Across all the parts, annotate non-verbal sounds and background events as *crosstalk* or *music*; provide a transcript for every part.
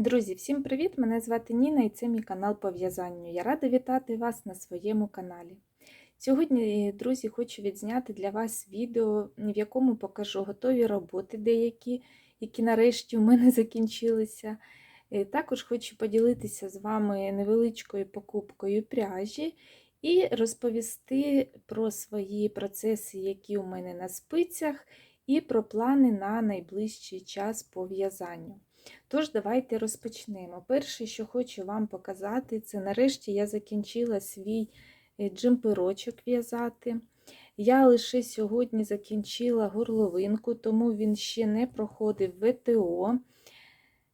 Друзі, всім привіт! Мене звати Ніна і це мій канал по в'язанню. Я рада вітати вас на своєму каналі. Сьогодні, друзі, хочу відзняти для вас відео, в якому покажу готові роботи деякі, які нарешті у мене *laughs* закінчилися. Е, Також хочу поділитися з вами невеличкою покупкою пряжі і розповісти про свої процеси, які у мене на спицях, і про плани на найближчий час по в'язанню. Тож, давайте розпочнемо. Перше, що хочу вам показати, це нарешті я закінчила свій джемперочок в'язати. Я лише сьогодні закінчила горловинку, тому він ще не проходив ВТО,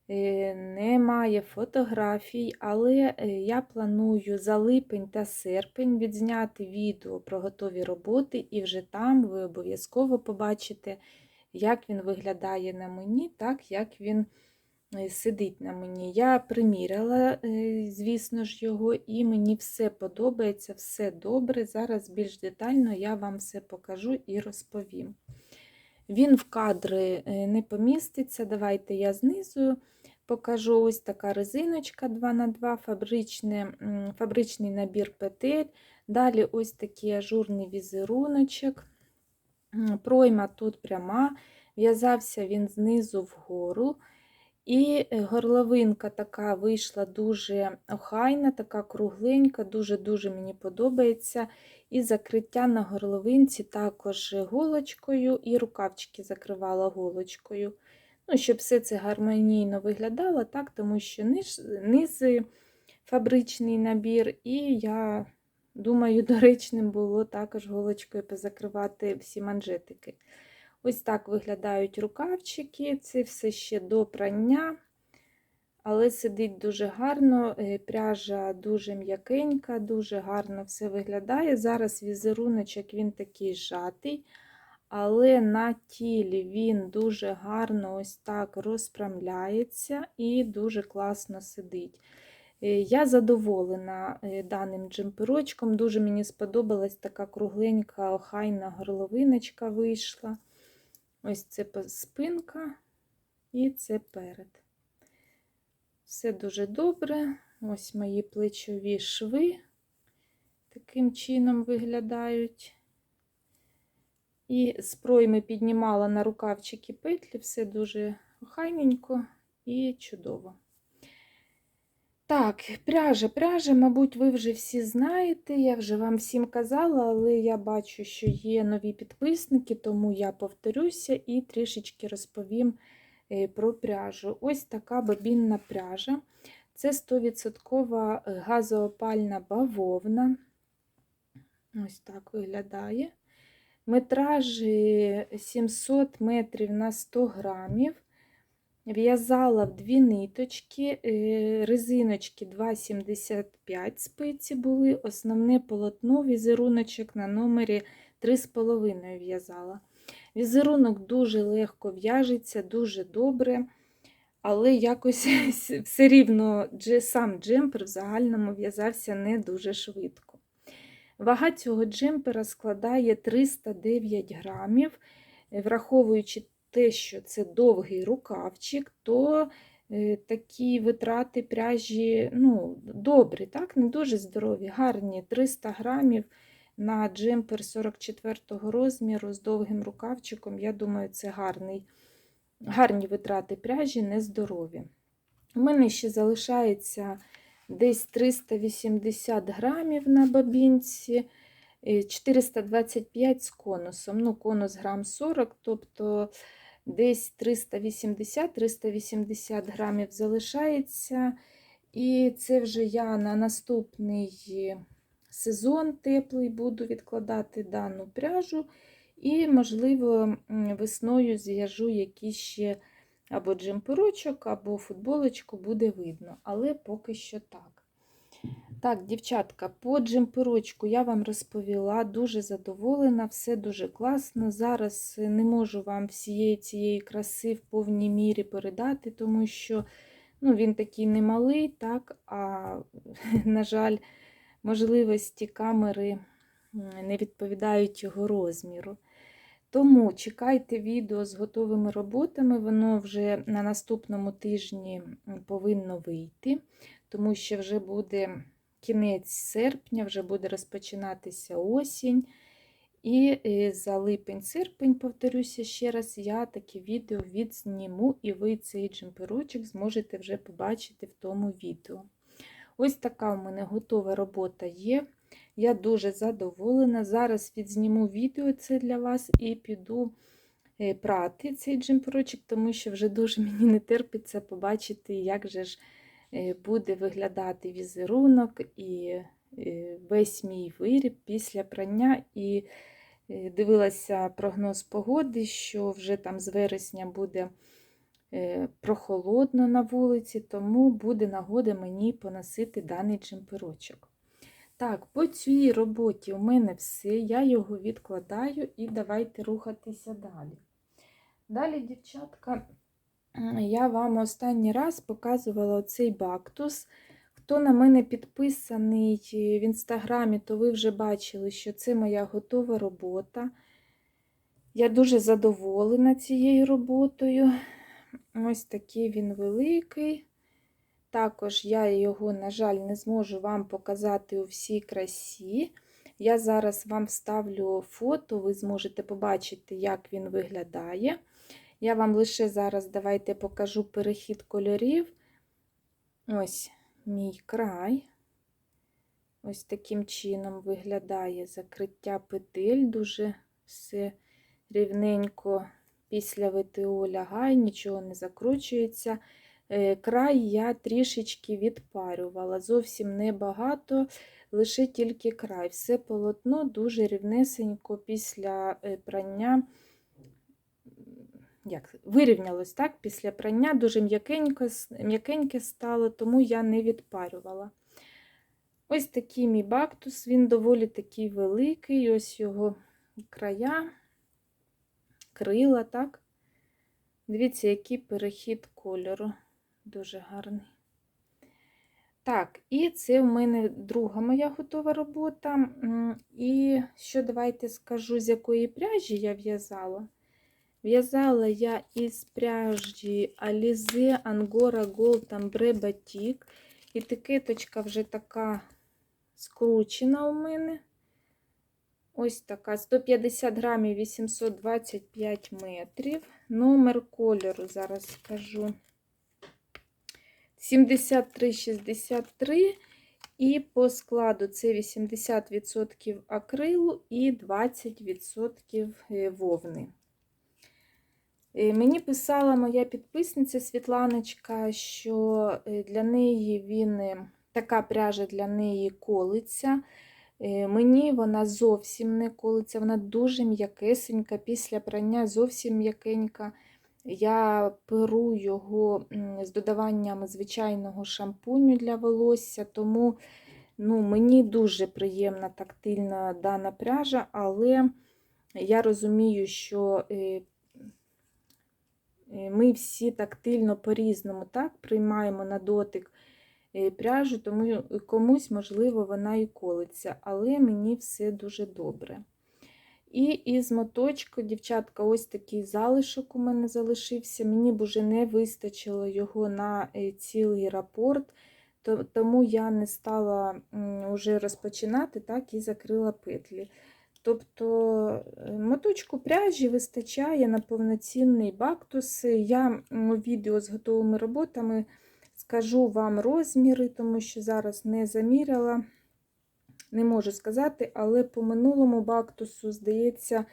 немає фотографій, але я планую за липень та серпень відзняти відео про готові роботи, і вже там ви обов'язково побачите, як він виглядає на мені, так як він сидить на мені. Я приміряла, звісно ж, його, і мені все подобається, все добре. Зараз більш детально я вам все покажу і розповім. Він в кадри не поміститься. Давайте я знизу покажу ось така резиночка 2х2, фабричний, фабричний набір петель. Далі ось такий ажурний візеруночок. Пройма тут пряма, в'язався він знизу вгору. І горловинка така вийшла дуже охайна, така кругленька, дуже-дуже мені подобається. І закриття на горловинці також голочкою, і рукавчики закривала голочкою. Ну, Щоб все це гармонійно виглядало, так, тому що низ, низ фабричний набір, і я думаю, *laughs* доречним було також голочкою позакривати всі манжетики. Ось так виглядають рукавчики, це все ще до прання, але сидить дуже гарно, пряжа дуже м'якенька, дуже гарно все виглядає. Зараз візеруночок він такий жатий, але на тілі він дуже гарно ось так розпрямляється і дуже класно сидить. Я задоволена даним джемперочком, дуже мені сподобалась така кругленька, охайна горловиночка вийшла. Ось це спинка і це перед. Все дуже добре. Ось мої плечові шви таким чином виглядають. І з пройми піднімала на рукавчики петлі, все дуже охайненько і чудово. Так, пряжа, пряжа, мабуть, ви вже всі знаєте, я вже вам всім казала, але я бачу, що є нові підписники, тому я повторюся і трішечки розповім про пряжу. Ось така бобінна пряжа. Це 100% газоопальна бавовна. Ось так виглядає. Метраж 700 метрів на 100 грамів. В'язала в дві ниточки, резиночки 2,75 спиці були, основне полотно, візеруночок на номері 3,5 в'язала. Візерунок дуже легко в'яжеться, дуже добре, але якось *laughs* все рівно сам джемпер в загальному в'язався не дуже швидко. Вага цього джемпера складає 309 грамів, враховуючи те, що це довгий рукавчик, то такі витрати пряжі ну, добрі, так, не дуже здорові, гарні 300 грамів на джемпер 44 розміру з довгим рукавчиком. Я думаю, це гарний, гарні витрати пряжі, нездорові. У мене ще залишається десь 380 грамів на бабінці. 425 з конусом. Ну, конус грам 40, тобто десь 380-380 грамів залишається. І це вже я на наступний сезон теплий буду відкладати дану пряжу. І, можливо, весною зв'яжу якийсь ще або джемперочок, або футболочку, буде видно, але поки що так. Так, дівчатка, по джемперочку я вам розповіла, дуже задоволена, все дуже класно. Зараз не можу вам всієї цієї краси в повній мірі передати, тому що ну, він такий немалий, так, а, *laughs* на жаль, можливості камери не відповідають його розміру. Тому чекайте відео з готовими роботами, воно вже на наступному тижні повинно вийти, тому що вже буде кінець серпня, вже буде розпочинатися осінь. І е, за липень-серпень, повторюся ще раз, я таке відео відзніму, і ви цей джемперочок зможете вже побачити в тому відео. Ось така у мене готова робота є. Я дуже задоволена. Зараз відзніму відео це для вас і піду е, прати цей джемперочок, тому що вже дуже мені не терпиться побачити, як же ж буде виглядати візерунок і е, весь мій виріб після прання. І е, дивилася прогноз погоди, що вже там з вересня буде е, прохолодно на вулиці, тому буде нагода мені поносити даний джемперочок. Так, по цій роботі у мене все, я його відкладаю і давайте рухатися далі. Далі, дівчатка, я вам останній раз показувала оцей бактус. Хто на мене підписаний в інстаграмі, то ви вже бачили, що це моя готова робота. Я дуже задоволена цією роботою. Ось такий він великий. Також я його, на жаль, не зможу вам показати у всій красі. Я зараз вам вставлю фото, ви зможете побачити, як він виглядає. Я вам лише зараз давайте покажу перехід кольорів. Ось мій край. Ось таким чином виглядає закриття петель. Дуже все рівненько після ВТО лягає, нічого не закручується. Е, Край я трішечки відпарювала, зовсім небагато, лише тільки край. Все полотно дуже рівнесенько після е, прання. Як, вирівнялось так, після прання, дуже м'якеньке стало, тому я не відпарювала. Ось такий мій бактус, він доволі такий великий, ось його края, крила, так. Дивіться, який перехід кольору. Дуже гарний. Так, і це в мене друга моя готова робота. І що давайте скажу, з якої пряжі я в'язала. В'язала я із пряжі Alize Angora Gold Ambre Batik. Етикеточка вже така скручена у мене. Ось така 150 грамів 825 метрів. Номер кольору, зараз скажу. 73,63 і по складу це 80% акрилу і 20% вовни. Е, Мені писала моя підписниця Світланочка, що е, для неї він е, така пряжа для неї колиться. Мені вона зовсім не колиться, вона дуже м'якесенька, після прання зовсім м'якенька. Я перу його з додаванням звичайного шампуню для волосся, тому ну, мені дуже приємна тактильна дана пряжа, але я розумію, що ми всі тактильно по-різному так, приймаємо на дотик е, пряжу, тому комусь, можливо, вона і колиться, але мені все дуже добре. І із моточку, дівчатка, ось такий залишок у мене залишився. Мені б уже не вистачило його на е, цілий рапорт, тому я не стала вже розпочинати так і закрила петлі. Тобто е, моточку пряжі вистачає на повноцінний бактус. Я у відео з готовими роботами скажу вам розміри, тому що зараз не заміряла не можу сказати, але по минулому бактусу, здається,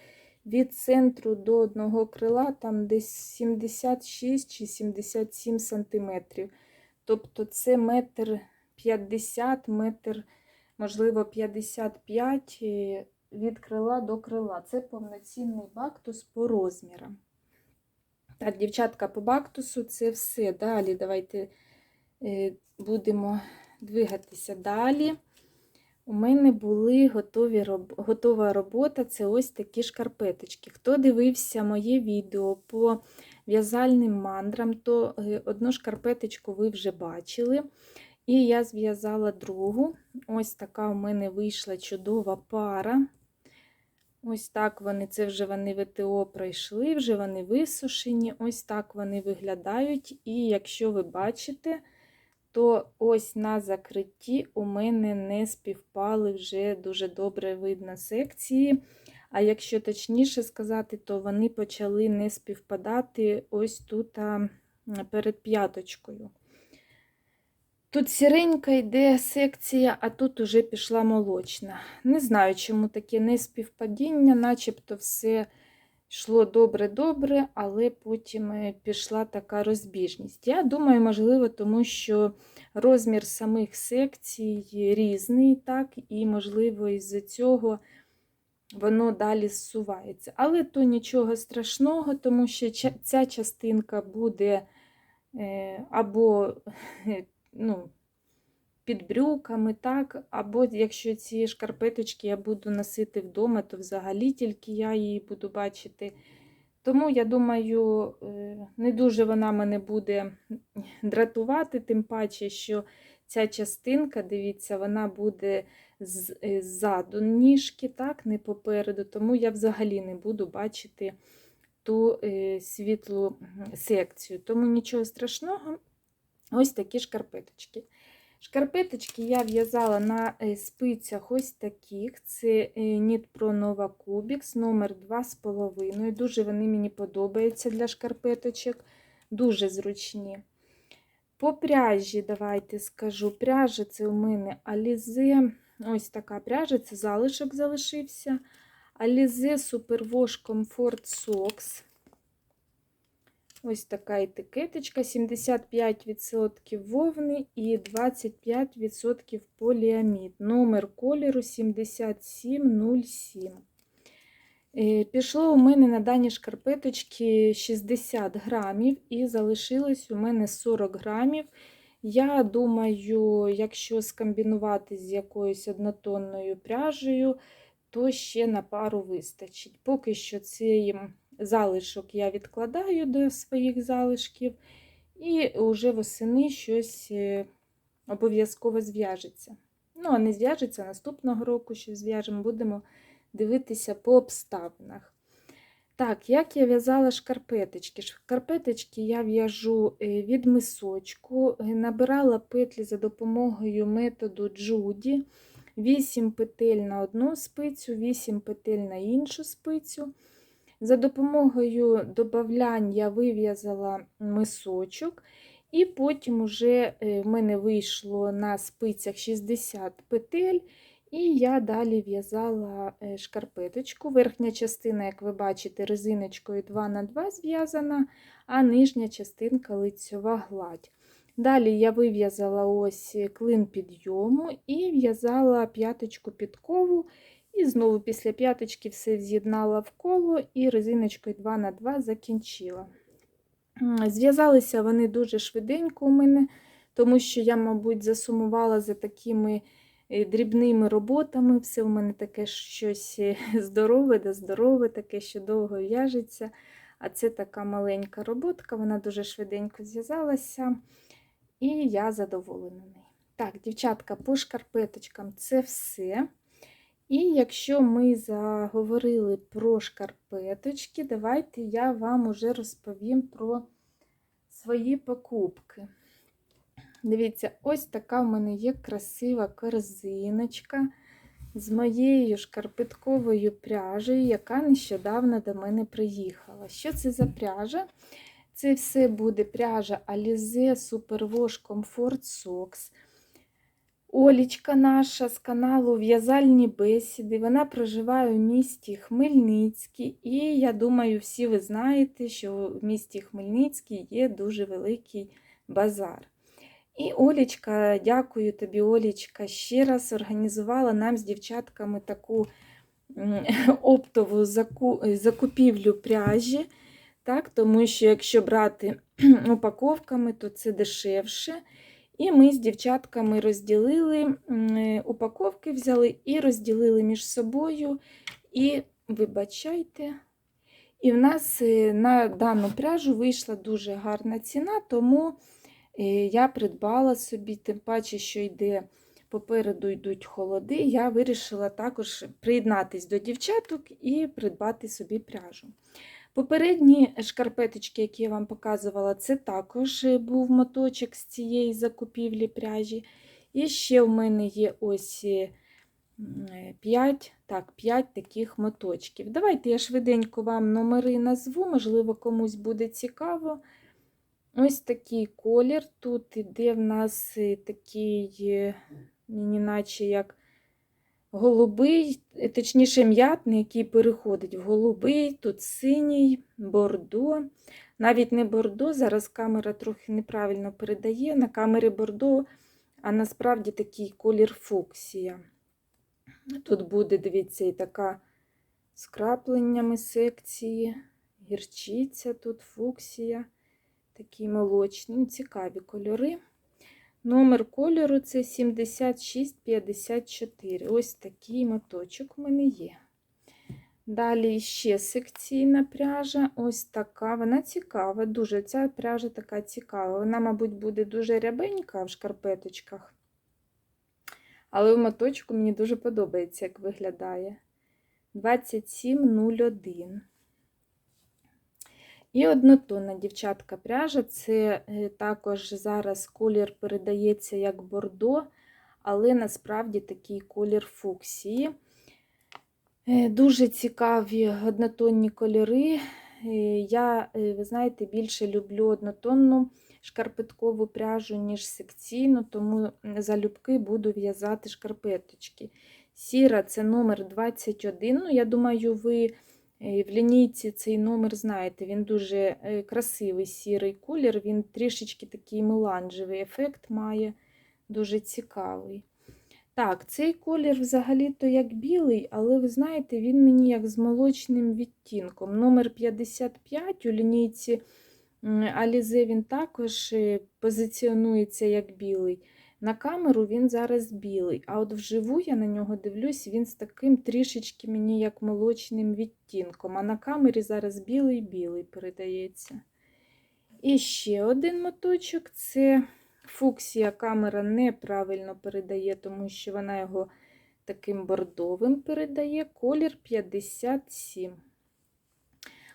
від центру до одного крила там десь 76 чи 77 сантиметрів. Тобто це метр 50, метр, можливо, 55 е, від крила до крила. Це повноцінний бактус по розмірам. Так, дівчатка, по бактусу це все. Далі давайте е, будемо двигатися далі. У мене були готові, готова робота це ось такі шкарпеточки. Хто дивився моє відео по в'язальним мандрам, то е, одну шкарпеточку ви вже бачили. І я зв'язала другу. Ось така у мене вийшла чудова пара. Ось так вони, це вже вони ВТО пройшли, вже вони висушені. Ось так вони виглядають. І якщо ви бачите, то ось на закритті у мене не співпали вже дуже добре видно секції. А якщо точніше сказати, то вони почали не співпадати ось тут перед п'яточкою. Тут сіренька йде секція, а тут уже пішла молочна. Не знаю, чому таке неспівпадіння, начебто все йшло добре-добре, але потім е, пішла така розбіжність. Я думаю, можливо, тому що розмір самих секцій різний, так, і, можливо, із-за цього воно далі зсувається. Але то нічого страшного, тому що ця частинка буде е, або *laughs* ну, під брюками, так, або якщо ці шкарпеточки я буду носити вдома, то взагалі тільки я її буду бачити. Тому, я думаю, е, не дуже вона мене буде дратувати, тим паче, що ця частинка, дивіться, вона буде е, ззаду ніжки, так, не попереду, тому я взагалі не буду бачити ту е, світлу секцію. Тому нічого страшного, ось такі шкарпеточки. Шкарпеточки я в'язала на е, спицях ось таких. Це е, Pro Nova Cubics номер 2,5. Дуже вони мені подобаються для шкарпеточок, дуже зручні. По пряжі, давайте скажу, пряжа це у мене Alize, ось така пряжа, це залишок залишився. Alize Superwash Comfort Socks. Ось така етикеточка, 75% вовни і 25% поліамід. Номер кольору 7707. Е, Пішло у мене на дані шкарпеточки 60 грамів і залишилось у мене 40 грамів. Я думаю, якщо скомбінувати з якоюсь однотонною пряжею, то ще на пару вистачить. Поки що цей залишок я відкладаю до своїх залишків, і вже восени щось е, обов'язково зв'яжеться. Ну, а не зв'яжеться наступного року, що зв'яжемо, будемо дивитися по обставинах. Так, як я в'язала шкарпеточки? Шкарпеточки я в'яжу е, від мисочку, е, набирала петлі за допомогою методу Джуді. 8 петель на одну спицю, 8 петель на іншу спицю. За допомогою добавлянь я вив'язала мисочок, і потім уже е, в мене вийшло на спицях 60 петель, і я далі в'язала е, шкарпеточку. Верхня частина, як ви бачите, резиночкою 2х2 зв'язана, а нижня частинка лицьова гладь. Далі я вив'язала ось клин підйому і в'язала п'яточку підкову. І знову після п'яточки все з'єднала в коло і резиночкою 2х2 закінчила. Зв'язалися вони дуже швиденько у мене, тому що я, мабуть, засумувала за такими е, дрібними роботами. Все у мене таке щось е, *laughs* здорове, да здорове, таке, що довго в'яжеться. А це така маленька роботка, вона дуже швиденько зв'язалася, і я задоволена нею. Так, дівчатка, по шкарпеточкам це все. І якщо ми заговорили про шкарпеточки, давайте я вам уже розповім про свої покупки. Дивіться, ось така в мене є красива корзиночка з моєю шкарпетковою пряжею, яка нещодавно до мене приїхала. Що це за пряжа? Це все буде пряжа Alize Superwash Comfort Socks. Олічка наша з каналу В'язальні бесіди. Вона проживає у місті Хмельницький, і я думаю, всі ви знаєте, що в місті Хмельницький є дуже великий базар. І Олічка, дякую тобі, Олічка, ще раз організувала нам з дівчатками таку *laughs* оптову закупівлю пряжі. Так, тому що якщо брати *clears throat* упаковками, то це дешевше. І ми з дівчатками розділили е, упаковки, взяли і розділили між собою. І вибачайте. І в нас е, на дану пряжу вийшла дуже гарна ціна, тому е, я придбала собі, тим паче, що йде попереду йдуть холоди, я вирішила також приєднатись до дівчаток і придбати собі пряжу. Попередні шкарпеточки, які я вам показувала, це також був моточок з цієї закупівлі пряжі. І ще в мене є ось 5, так, 5 таких моточків. Давайте я швиденько вам номери назву, можливо, комусь буде цікаво. Ось такий колір. Тут іде в нас е, такий, е, мені наче як голубий, е, точніше, м'ятний, який переходить в голубий, тут синій, бордо. Навіть не бордо, зараз камера трохи неправильно передає. На камері бордо, а насправді такий колір фуксія. Тут буде, дивіться, і така з крапленнями секції, гірчиця, тут фуксія. Такий молочний, ну, цікаві кольори. Номер кольору це 7654. Ось такий моточок у мене є. Далі ще секційна пряжа. Ось така. Вона цікава, дуже ця пряжа така цікава. Вона, мабуть, буде дуже рябенька в шкарпеточках. Але в моточку мені дуже подобається, як виглядає. 2701. І однотонна дівчатка пряжа, це е, також зараз колір передається як бордо, але насправді такий колір фуксії. Е, Дуже цікаві однотонні кольори. Е, Я, ви знаєте, більше люблю однотонну шкарпеткову пряжу, ніж секційну, тому залюбки буду в'язати шкарпеточки. Сіра це номер 21. Ну, Я думаю, ви. В лінійці цей номер, знаєте, він дуже красивий сірий колір, він трішечки такий меланжевий ефект має, дуже цікавий. Так, цей колір взагалі-то як білий, але ви знаєте, він мені як з молочним відтінком. Номер 55 у лінійці Alize він також позиціонується як білий. На камеру він зараз білий, а от вживу я на нього дивлюсь, він з таким трішечки мені як молочним відтінком. А на камері зараз білий-білий передається. І ще один моточок це фуксія камера неправильно передає, тому що вона його таким бордовим передає, колір 57.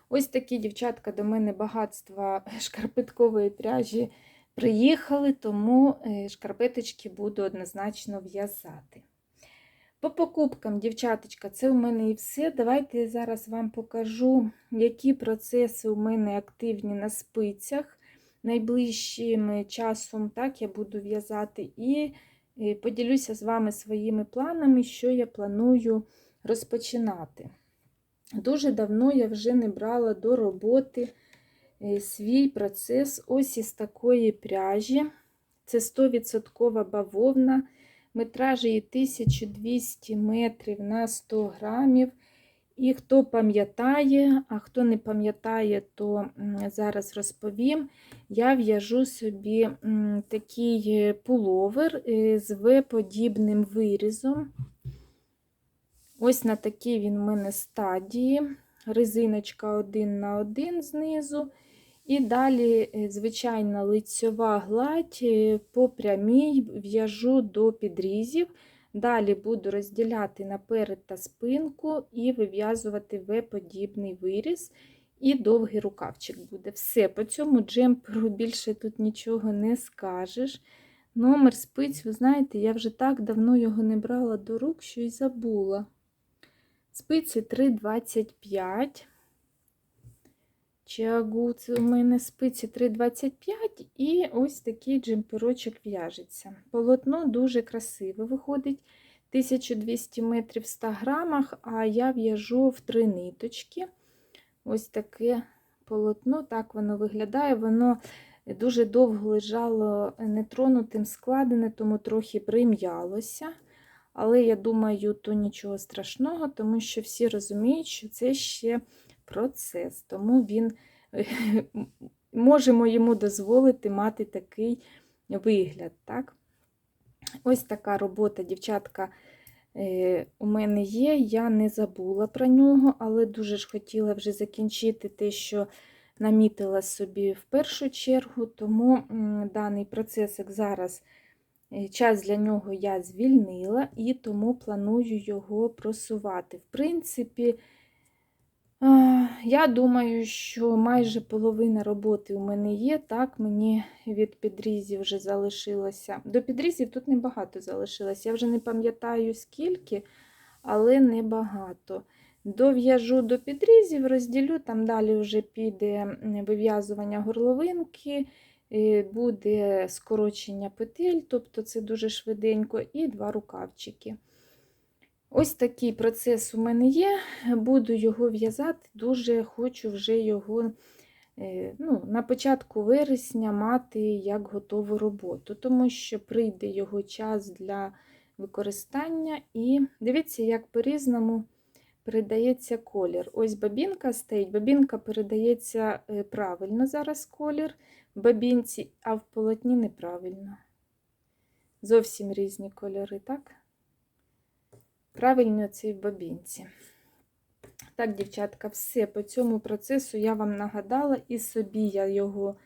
Ось такі, дівчатка, до мене багатства *laughs* шкарпеткової пряжі приїхали, тому шкарпеточки буду однозначно в'язати. По покупкам, дівчаточка, це у мене і все. Давайте я зараз вам покажу, які процеси у мене активні на спицях. Найближчим часом так, я буду в'язати, і поділюся з вами своїми планами, що я планую розпочинати. Дуже давно я вже не брала до роботи свій процес ось із такої пряжі. Це 100% бавовна, метраж її 1200 метрів на 100 грамів. І хто пам'ятає, а хто не пам'ятає, то зараз розповім. Я в'яжу собі такий пуловер з В-подібним вирізом. Ось на такій він у мене стадії. Резиночка один на один знизу. І далі, е, звичайна лицьова гладь е, по прямій в'яжу до підрізів. Далі буду розділяти наперед та спинку і вив'язувати В-подібний виріз, і довгий рукавчик буде. Все, по цьому джемперу більше тут нічого не скажеш. Номер спиць, ви знаєте, я вже так давно його не брала до рук, що й забула. Спиці 3,25. Чагу, це у мене спиці 3,25 і ось такий джемперочок в'яжеться. Полотно дуже красиве виходить 1200 метрів в 100 грамах, а я в'яжу в три ниточки. Ось таке полотно, так воно виглядає. Воно дуже довго лежало нетронутим, складене, тому трохи прим'ялося. Але я думаю, то нічого страшного, тому що всі розуміють, що це ще процес, тому він *laughs* можемо йому дозволити мати такий вигляд. Так? Ось така робота, дівчатка, е, у мене є. Я не забула про нього, але дуже ж хотіла вже закінчити те, що намітила собі в першу чергу, тому даний процесик зараз Е, Час для нього я звільнила і тому планую його просувати. В принципі, я думаю, що майже половина роботи у мене є. Так, мені від підрізів вже залишилося. До підрізів тут небагато залишилось. Я вже не пам'ятаю скільки, але небагато. Дов'яжу до підрізів, розділю, там далі вже піде вив'язування горловинки, е, буде скорочення петель, тобто це дуже швиденько, і два рукавчики. Ось такий процес у мене є. Буду його в'язати, дуже хочу вже його е, ну, на початку вересня мати як готову роботу, тому що прийде його час для використання. І дивіться, як по-різному передається колір. Ось бабінка стоїть, бабінка передається е, правильно зараз колір в бабінці, а в полотні неправильно. Зовсім різні кольори, так? Правильно це і в бабінці. Так, дівчатка, все по цьому процесу я вам нагадала, і собі я його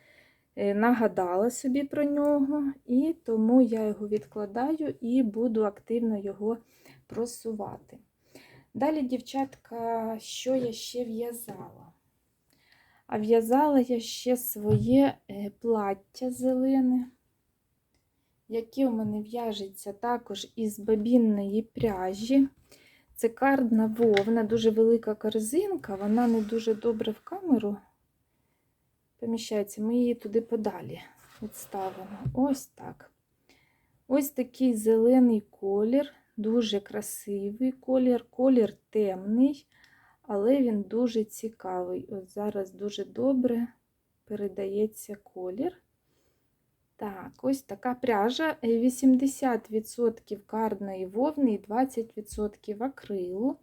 е, нагадала собі про нього, і тому я його відкладаю і буду активно його просувати. Далі, дівчатка, що я ще в'язала? А в'язала я ще своє е, плаття зелене, яке у мене в'яжеться також із бабінної пряжі. Це кардна вовна, дуже велика корзинка, вона не дуже добре в камеру поміщається. Ми її туди подалі відставимо. Ось так. Ось такий зелений колір, дуже красивий колір, колір темний, але він дуже цікавий. От зараз дуже добре передається колір. Так, ось така пряжа. Е, 80% кардної вовни і 20% акрилу.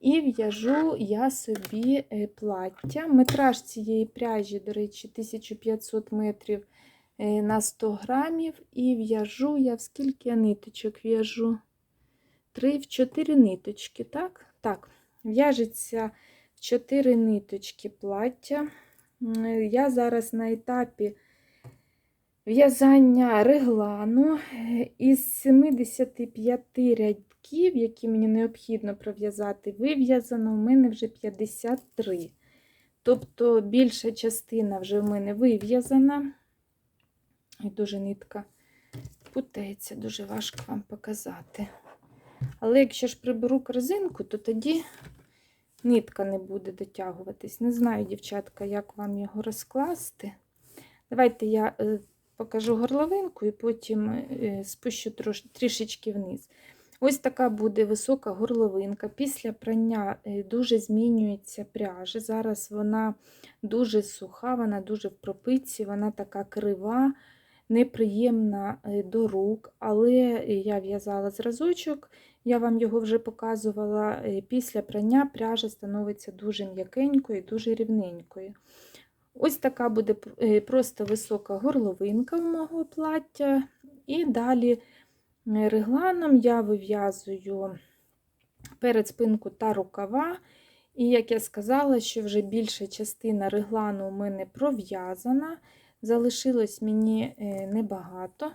І в'яжу я собі е, плаття. Метраж цієї пряжі, до речі, 1500 метрів е, на 100 грамів. І в'яжу я в скільки ниточок в'яжу? 3 в 4 ниточки, так? Так, в'яжеться в 4 ниточки плаття. Е, Я зараз на етапі в'язання реглану із 75 рядків, які мені необхідно пров'язати, вив'язано в мене вже 53. Тобто більша частина вже в мене вив'язана. І дуже нитка путається, дуже важко вам показати. Але якщо ж приберу корзинку, то тоді нитка не буде дотягуватись. Не знаю, дівчатка, як вам його розкласти. Давайте я е, покажу горловинку і потім е, спущу трош, трішечки вниз. Ось така буде висока горловинка. Після прання е, дуже змінюється пряжа. Зараз вона дуже суха, вона дуже в пропитці, вона така крива, неприємна е, до рук. Але я в'язала зразочок, я вам його вже показувала. е, Після прання пряжа становиться дуже м'якенькою, дуже рівненькою. Ось така буде е, просто висока горловинка в мого плаття. І далі регланом я вив'язую перед спинку та рукава. І, як я сказала, що вже більша частина реглану у мене пров'язана. Залишилось мені е, небагато.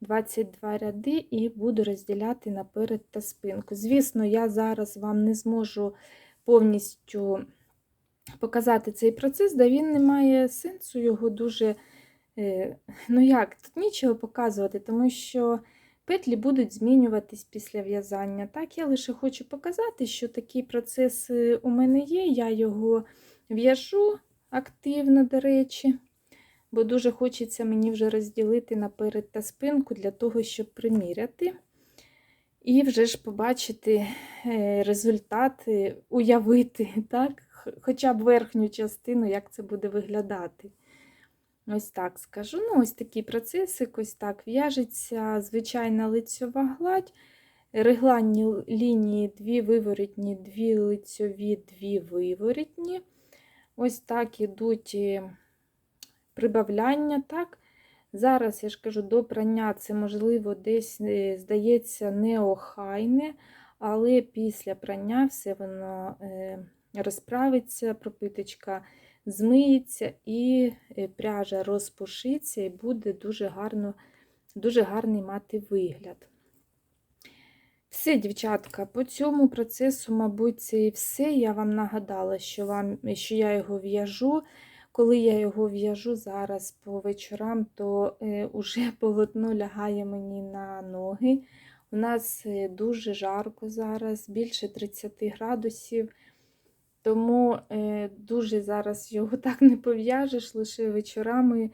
22 ряди, і буду розділяти наперед та спинку. Звісно, я зараз вам не зможу повністю показати цей процес, да він не має сенсу його дуже. е, Ну як, тут нічого показувати, тому що петлі будуть змінюватись після в'язання. Так, я лише хочу показати, що такий процес е, у мене є. Я його в'яжу активно, до речі, бо дуже хочеться мені вже розділити наперед та спинку для того, щоб приміряти. І вже ж побачити е, результати, уявити, *laughs* так? Хоча б верхню частину, як це буде виглядати. Ось так скажу. Ну, ось такий процесик, ось так в'яжеться звичайна лицьова гладь. Регланні лінії дві виворітні, дві лицьові, дві виворітні. Ось так ідуть е, прибавляння. так. Зараз, я ж кажу, до прання це, можливо, десь, е, здається, неохайне, але після прання все воно е, розправиться, пропиточка змиється і е, пряжа розпушиться і буде дуже гарно дуже гарний мати вигляд. Все, дівчатка, по цьому процесу, мабуть, це і все. Я вам нагадала, що, вам, що я його в'яжу. Коли я його в'яжу зараз по вечорам, то е, уже *laughs* полотно лягає мені на ноги. У нас е, дуже жарко зараз, більше 30 градусів. Тому е, дуже зараз його *laughs* так не пов'яжеш, лише вечорами.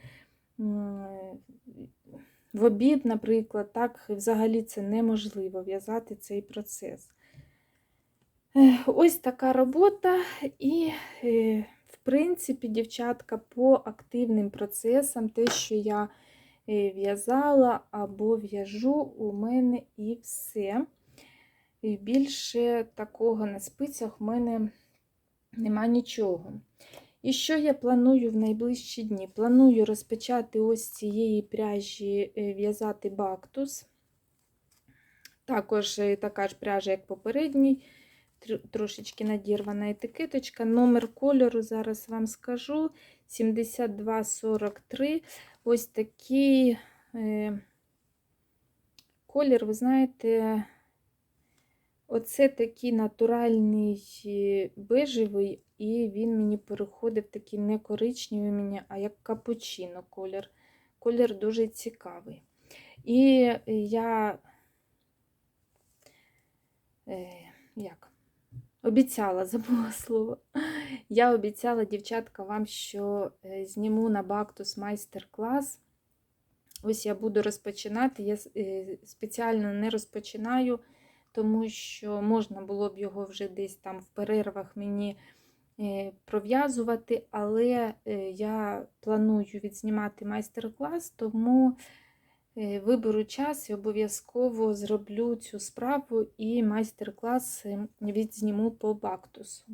В обід, наприклад, так взагалі це неможливо в'язати цей процес. Е, Ось така робота, і, е, в принципі, дівчатка, по активним процесам, те, що я в'язала або в'яжу, у мене і все. І більше такого на спицях в мене нема нічого. І що я планую в найближчі дні? Планую розпочати ось цієї пряжі е, в'язати бактус. Також е, така ж пряжа, як попередній, трошечки надірвана етикеточка. Номер кольору зараз вам скажу: 7243. Ось такий е, колір, ви знаєте, оце такий натуральний е, бежевий, і він мені переходив такий не коричневий мені, а як капучино колір. Колір дуже цікавий. І я е, як? Обіцяла, *laughs* забула слово. Я обіцяла, дівчатка, вам, що е, зніму на Бактус майстер-клас. Ось я буду розпочинати. Я е, спеціально не розпочинаю, тому що можна було б його вже десь там в перервах мені е, пров'язувати, але е, я планую відзнімати майстер-клас, тому е, виберу час і обов'язково зроблю цю справу і майстер-клас е, відзніму по бактусу.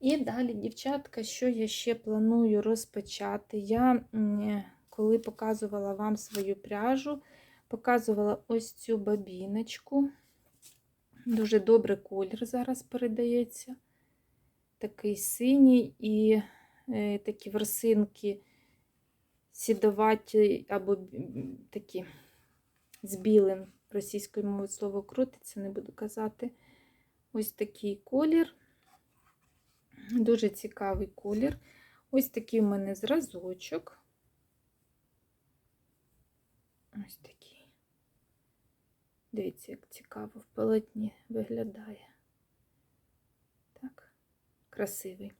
І далі, дівчатка, що я ще планую розпочати? Я, коли показувала вам свою пряжу, показувала ось цю бабіночку. Дуже добрий колір зараз передається. Такий синій і е, такі ворсинки сідоваті або такі з білим російською мовою слово крутиться, не буду казати. Ось такий колір. Дуже цікавий колір. Ось такий у мене зразочок. Ось такий. Дивіться, як цікаво в полотні виглядає. Так, красивий.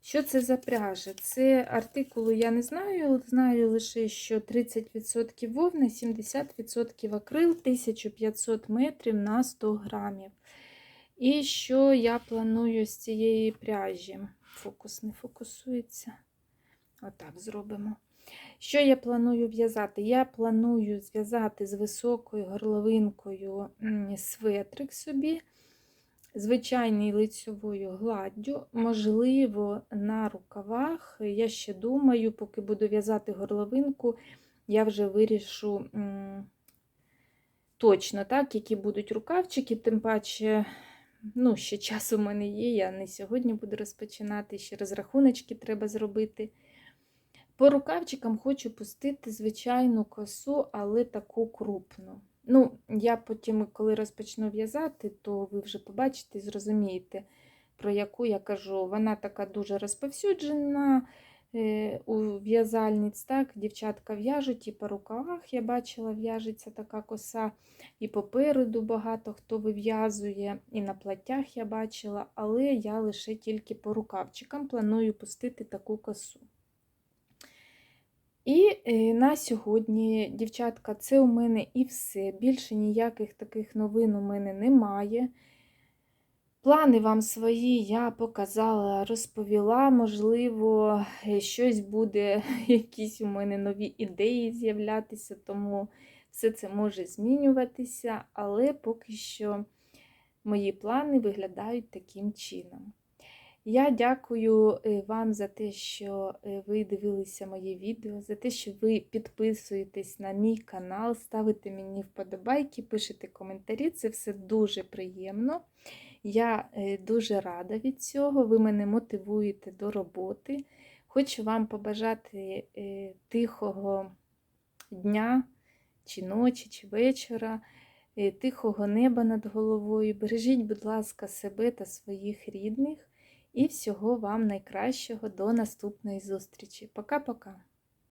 Що це за пряжа? Це артикулу я не знаю, знаю лише, що 30% вовни, 70% акрил, 1500 метрів на 100 грамів. І що я планую з цієї пряжі? Фокус не фокусується. Отак зробимо. Що я планую в'язати? Я планую зв'язати з високою горловинкою светрик собі, звичайною лицьовою гладдю, можливо, на рукавах. Я ще думаю, поки буду в'язати горловинку, я вже вирішу точно, так, які будуть рукавчики, тим паче. Ну, ще час у мене є, я не сьогодні буду розпочинати, ще розрахуночки треба зробити. По рукавчикам хочу пустити звичайну косу, але таку крупну. Ну, я потім, коли розпочну в'язати, то ви вже побачите і зрозумієте, про яку я кажу. Вона така дуже розповсюджена е, у в'язальниць. Так, дівчатка в'яжуть і по рукавах я бачила, в'яжеться така коса, і попереду багато хто вив'язує, і на платтях я бачила, але я лише тільки по рукавчикам планую пустити таку косу. І е, на сьогодні, дівчатка, це у мене і все. Більше ніяких таких новин у мене немає. Плани вам свої я показала, розповіла, можливо, е, щось буде, *laughs* якісь у мене нові ідеї з'являтися, тому все це може змінюватися, але поки що мої плани виглядають таким чином. Я дякую е, вам за те, що е, ви дивилися моє відео, за те, що ви підписуєтесь на мій канал, ставите мені вподобайки, пишете коментарі. Це все дуже приємно. Я е, дуже рада від цього. Ви мене мотивуєте до роботи. Хочу вам побажати тихого дня, чи ночі, чи вечора, тихого неба над головою. Бережіть, будь ласка, себе та своїх рідних і всього вам найкращого до наступної зустрічі. Пока-пока!